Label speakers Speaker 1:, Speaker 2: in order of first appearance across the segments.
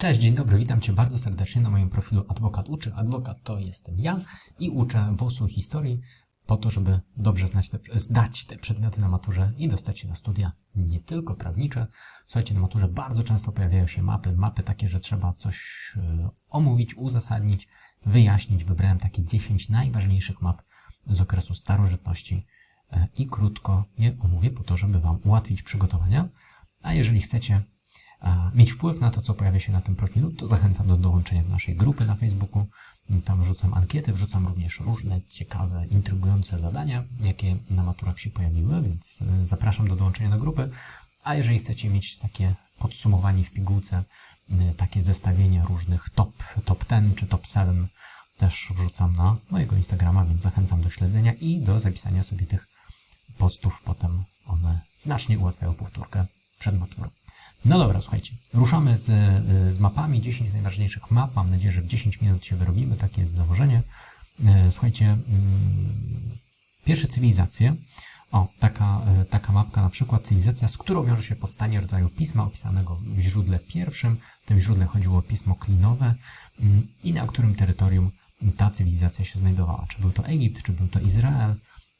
Speaker 1: Cześć, dzień dobry, witam Cię bardzo serdecznie na moim profilu Adwokat Uczy. Adwokat to jestem ja i uczę WOS-u historii po to, żeby dobrze znać te, zdać te przedmioty na maturze i dostać się na studia nie tylko prawnicze. Słuchajcie, na maturze bardzo często pojawiają się mapy, mapy takie, że trzeba coś e, omówić, uzasadnić, wyjaśnić. Wybrałem takie 10 najważniejszych map z okresu starożytności e, i krótko je omówię po to, żeby Wam ułatwić przygotowania. A jeżeli chcecie mieć wpływ na to, co pojawia się na tym profilu, to zachęcam do dołączenia do naszej grupy na Facebooku. Tam wrzucam ankiety, wrzucam również różne ciekawe, intrygujące zadania, jakie na maturach się pojawiły, więc y, zapraszam do dołączenia do grupy. A jeżeli chcecie mieć takie podsumowanie w pigułce, y, takie zestawienia różnych top, top 10 czy top 7, też wrzucam na mojego Instagrama, więc zachęcam do śledzenia i do zapisania sobie tych postów. Potem one znacznie ułatwiają powtórkę przed maturą. No dobra, słuchajcie, ruszamy z, z mapami, 10 najważniejszych map. Mam nadzieję, że w 10 minut się wyrobimy, takie jest założenie. E, Słuchajcie, mm, pierwsze cywilizacje. O, taka, e, taka mapka, na przykład cywilizacja, z którą wiąże się powstanie rodzaju pisma opisanego w źródle pierwszym. W tym źródle chodziło o pismo klinowe mm, i na którym terytorium ta cywilizacja się znajdowała. Czy był to Egipt, czy był to Izrael,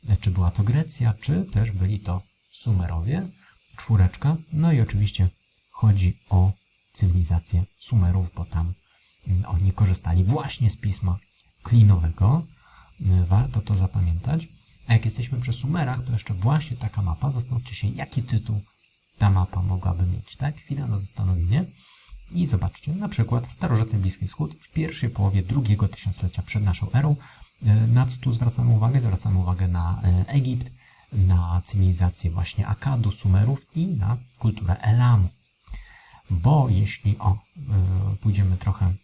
Speaker 1: e, czy była to Grecja, czy też byli to Sumerowie, czwóreczka. No i oczywiście chodzi o cywilizację Sumerów, bo tam mm, oni korzystali właśnie z pisma klinowego. Y, Warto to zapamiętać. A jak jesteśmy przy Sumerach, to jeszcze właśnie taka mapa. Zastanówcie się, jaki tytuł ta mapa mogłaby mieć. Tak? Chwila na zastanowienie. I zobaczcie, na przykład starożytny Bliski Wschód w pierwszej połowie drugiego tysiąclecia przed naszą erą. Y, Na co tu zwracamy uwagę? Zwracamy uwagę na y, Egipt, na cywilizację właśnie Akadu, Sumerów i na kulturę Elamu. Bo jeśli o, y, pójdziemy trochę,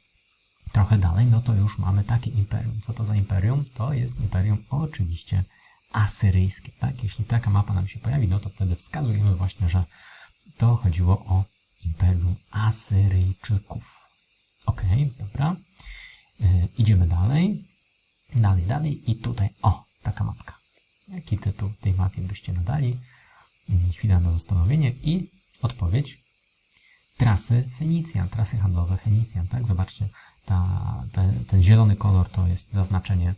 Speaker 1: trochę dalej, no to już mamy takie imperium. Co to za imperium? To jest imperium oczywiście asyryjskie. Tak? Jeśli taka mapa nam się pojawi, no to wtedy wskazujemy właśnie, że to chodziło o imperium Asyryjczyków. Ok, dobra. Y, idziemy dalej. Dalej, dalej. I tutaj, o, taka mapka. Jaki tytuł tej mapie byście nadali? Mm, Chwila na zastanowienie i odpowiedź. Trasy Fenicjan, trasy handlowe Fenicjan, tak? Zobaczcie, ta, te, ten zielony kolor to jest zaznaczenie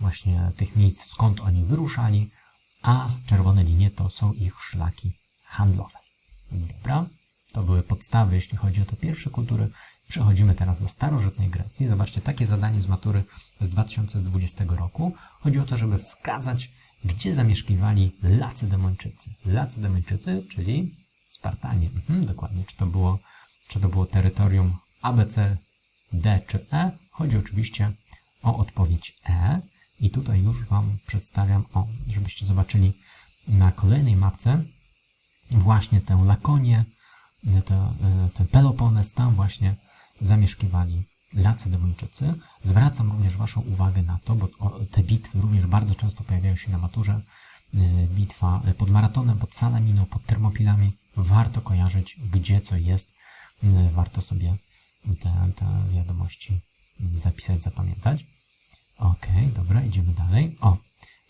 Speaker 1: właśnie tych miejsc, skąd oni wyruszali, a czerwone linie to są ich szlaki handlowe. Dobra, to były podstawy, jeśli chodzi o te pierwsze kultury. Przechodzimy teraz do starożytnej Grecji. Zobaczcie, takie zadanie z matury z 2020 roku. Chodzi o to, żeby wskazać, gdzie zamieszkiwali Lacedemończycy. Lacedemończycy, czyli Spartanie. Mhm, dokładnie. Czy to, było, czy to było terytorium ABC, D czy E? Chodzi oczywiście o odpowiedź E. I tutaj już Wam przedstawiam, o, żebyście zobaczyli na kolejnej mapce właśnie tę Lakonię, te, ten Pelopones, tam właśnie zamieszkiwali Lacedemończycy. Zwracam również Waszą uwagę na to, bo te bitwy również bardzo często pojawiają się na maturze. Bitwa pod Maratonem, pod Salaminą, pod Termopilami. Warto kojarzyć, gdzie co jest. Warto sobie te, te wiadomości zapisać, zapamiętać. Ok, dobra, idziemy dalej. O,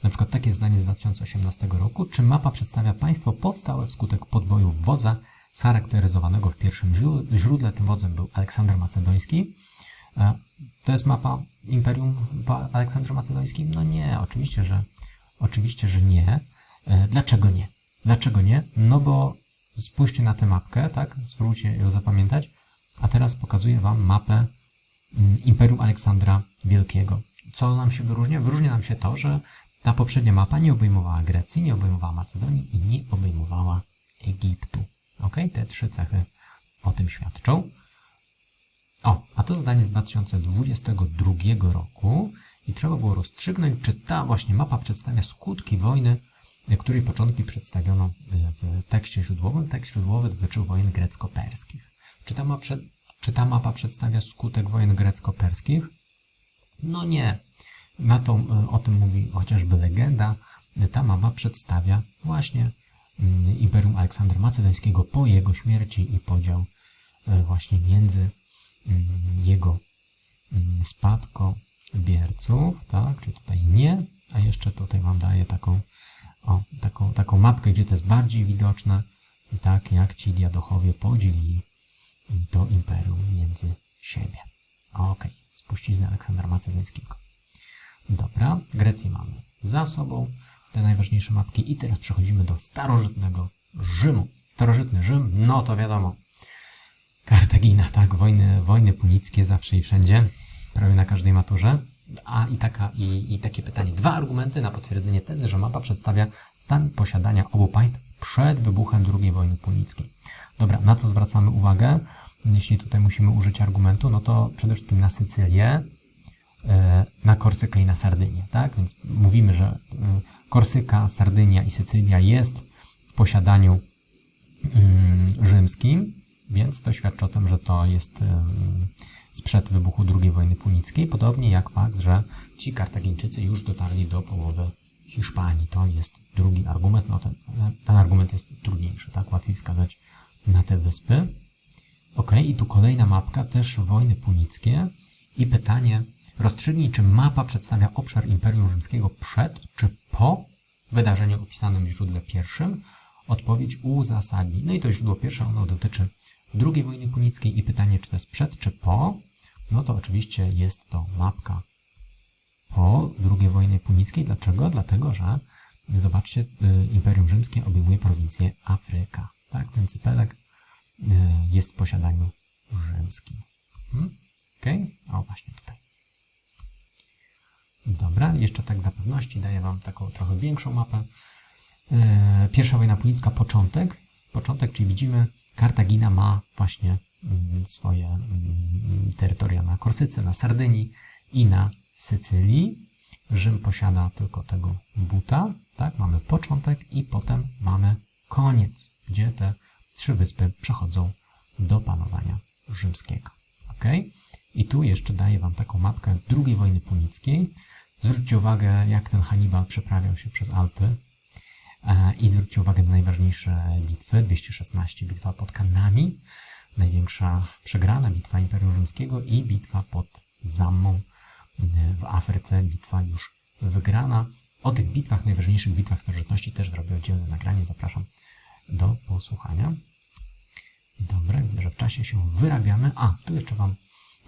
Speaker 1: na przykład takie zdanie z 2018 roku. Czy mapa przedstawia państwo powstałe wskutek podboju wodza scharakteryzowanego w pierwszym źródle? Tym wodzem był Aleksander Macedoński. To jest mapa Imperium po Aleksandrze Macedońskim? No nie, oczywiście, że, oczywiście, że nie. Dlaczego nie? Dlaczego nie? No bo spójrzcie na tę mapkę, tak? Spróbujcie ją zapamiętać. A teraz pokazuję Wam mapę Imperium Aleksandra Wielkiego. Co nam się wyróżnia? Wyróżnia nam się to, że ta poprzednia mapa nie obejmowała Grecji, nie obejmowała Macedonii i nie obejmowała Egiptu. Ok? Te trzy cechy o tym świadczą. O, a to zadanie z 2022 roku i trzeba było rozstrzygnąć, czy ta właśnie mapa przedstawia skutki wojny, której początki przedstawiono w tekście źródłowym. Tekst źródłowy dotyczył wojen grecko-perskich. Czy ta, mapa, czy ta mapa przedstawia skutek wojen grecko-perskich? No nie. Na to, o tym mówi chociażby legenda. Ta mapa przedstawia właśnie Imperium Aleksandra Macedońskiego po jego śmierci i podział właśnie między jego spadkobierców, tak, czy tutaj nie, a jeszcze tutaj Wam daję taką, o, taką, taką mapkę, gdzie to jest bardziej widoczne, tak, jak ci diadochowie podzielili to imperium między siebie. Ok, spuścizny Aleksandra Macedońskiego. Dobra, Grecję mamy za sobą, te najważniejsze mapki i teraz przechodzimy do starożytnego Rzymu. Starożytny Rzym, no to wiadomo, Kartagina, tak, wojny, wojny punickie zawsze i wszędzie, prawie na każdej maturze. A i, taka, i, i takie pytanie. Dwa argumenty na potwierdzenie tezy, że mapa przedstawia stan posiadania obu państw przed wybuchem II wojny punickiej. Dobra, na co zwracamy uwagę? Jeśli tutaj musimy użyć argumentu, no to przede wszystkim na Sycylię, e, na Korsykę i na Sardynię, tak? Więc mówimy, że e, Korsyka, Sardynia i Sycylia jest w posiadaniu mm, rzymskim, więc to świadczy o tym, że to jest sprzed wybuchu II wojny punickiej, podobnie jak fakt, że ci Kartagińczycy już dotarli do połowy Hiszpanii. To jest drugi argument. No ten, ten argument jest trudniejszy, tak? Łatwiej wskazać na te wyspy. Ok, i tu kolejna mapka, też wojny punickie. I pytanie, rozstrzygnij, czy mapa przedstawia obszar Imperium Rzymskiego przed czy po wydarzeniu opisanym w źródle pierwszym. Odpowiedź uzasadni. No i to źródło pierwsze, ono dotyczy II wojny punickiej i pytanie, czy to jest przed, czy po, no to oczywiście jest to mapka po II wojnie punickiej. Dlaczego? Dlatego, że zobaczcie, y, Imperium Rzymskie obejmuje prowincję Afryka. Tak, ten cypelek y, jest w posiadaniu rzymskim. Hmm? Ok? O, właśnie tutaj. Dobra, jeszcze tak dla pewności daję Wam taką trochę większą mapę. Y, pierwsza wojna punicka, początek. Początek, czyli widzimy Kartagina ma właśnie mm, swoje mm, terytoria na Korsyce, na Sardynii i na Sycylii. Rzym posiada tylko tego buta, tak? Mamy początek i potem mamy koniec, gdzie te trzy wyspy przechodzą do panowania rzymskiego. Ok? I tu jeszcze daję Wam taką mapkę II wojny punickiej. Zwróćcie uwagę, jak ten Hannibal przeprawiał się przez Alpy. E, I zwróćcie uwagę na najważniejsze bitwy. 216 bitwa pod Kannami, największa przegrana bitwa Imperium Rzymskiego i bitwa pod Zammą e, w Afryce, bitwa już wygrana. O tych bitwach, najważniejszych bitwach starożytności też zrobię oddzielne nagranie. Zapraszam do posłuchania. Dobra, widzę, że w czasie się wyrabiamy. A, tu jeszcze Wam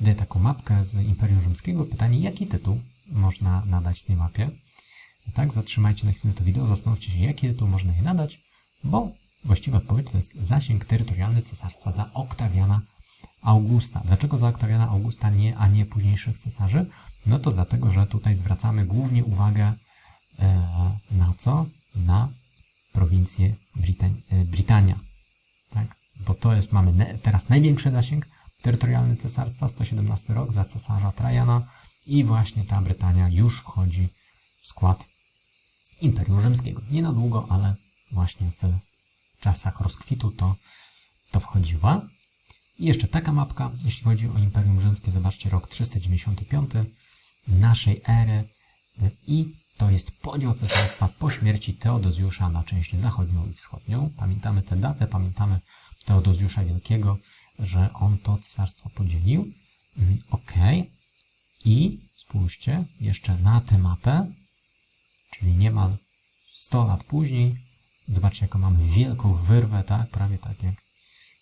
Speaker 1: daję taką mapkę z Imperium Rzymskiego. Pytanie, jaki tytuł można nadać tej mapie? Tak, zatrzymajcie na chwilę to wideo, zastanówcie się, jaki tytuł można je nadać, bo właściwa odpowiedź to jest zasięg terytorialny cesarstwa za Oktawiana Augusta. Dlaczego za Oktawiana Augusta nie, a nie późniejszych cesarzy? No to dlatego, że tutaj zwracamy głównie uwagę e, na co? Na prowincję e, Brytania. Tak? Bo to jest, mamy teraz największy zasięg terytorialny cesarstwa, 117 rok za cesarza Trajana i właśnie ta Brytania już wchodzi w skład Imperium Rzymskiego. Nie na długo, ale właśnie w czasach rozkwitu to, to wchodziła. I jeszcze taka mapka, jeśli chodzi o Imperium Rzymskie, zobaczcie rok 395 naszej ery i to jest podział cesarstwa po śmierci Teodozjusza na część zachodnią i wschodnią. Pamiętamy tę datę, pamiętamy Teodozjusza Wielkiego, że on to cesarstwo podzielił. Mm, ok. I spójrzcie jeszcze na tę mapę, czyli niemal 100 lat później. Zobaczcie, jaką mamy wielką wyrwę, tak? Prawie tak jak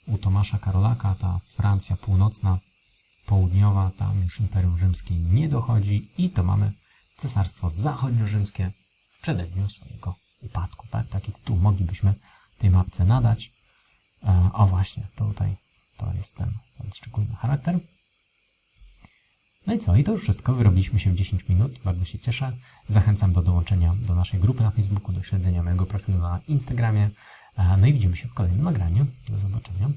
Speaker 1: u Tomasza Karolaka, ta Francja północna, południowa, tam już Imperium Rzymskie nie dochodzi i to mamy Cesarstwo Zachodnio-Rzymskie w przededniu swojego upadku, tak? Taki tytuł moglibyśmy tej mapce nadać. E, o właśnie, tutaj to jest ten, ten szczególny charakter. No i co? I to już wszystko. Wyrobiliśmy się w 10 minut. Bardzo się cieszę. Zachęcam do dołączenia do naszej grupy na Facebooku, do śledzenia mojego profilu na Instagramie. No i widzimy się w kolejnym nagraniu. Do zobaczenia.